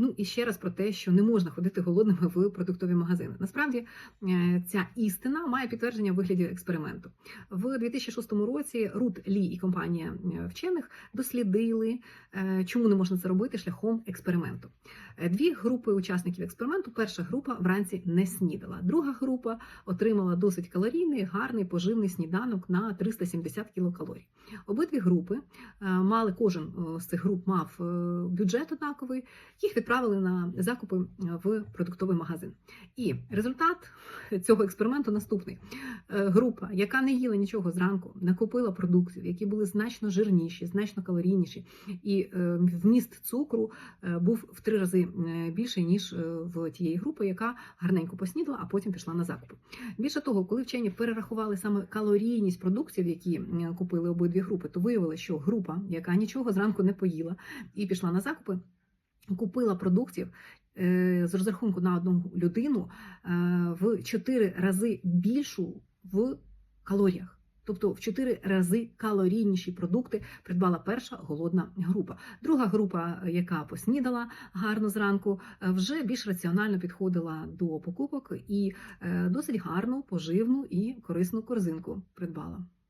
Ну і ще раз про те, що не можна ходити голодними в продуктові магазини. Насправді е, ця істина має підтвердження в вигляді експерименту. В 2006 році Рут Лі і компанія е, вчених дослідили, е, чому не можна це робити шляхом експерименту. Дві групи учасників експерименту. Перша група вранці не снідала. Друга група отримала досить калорійний, гарний поживний сніданок на 370 кілокалорій. Обидві групи мали кожен з цих груп мав бюджет однаковий. Їх відправили на закупи е, в продуктовий магазин. І результат цього експерименту наступний: Е, група, яка не їла нічого зранку, накупила продуктів, які були значно жирніші, значно калорійніші, і е, вміст цукру був в три рази більший ніж в тієї групи, яка гарненько поснідала, а потім пішла на закупи. Більше того, коли вчені перерахували саме калорійність продуктів, які купили обидві групи, то виявилося, що група, яка нічого зранку не поїла і пішла на закупи, купила продуктів. е, З розрахунку на одну людину е, в 4 рази більшу в калоріях. Тобто в 4 рази калорійніші продукти придбала перша голодна група. Друга група, яка поснідала гарно зранку, е, вже більш раціонально підходила до покупок і досить гарну, поживну і корисну корзинку придбала.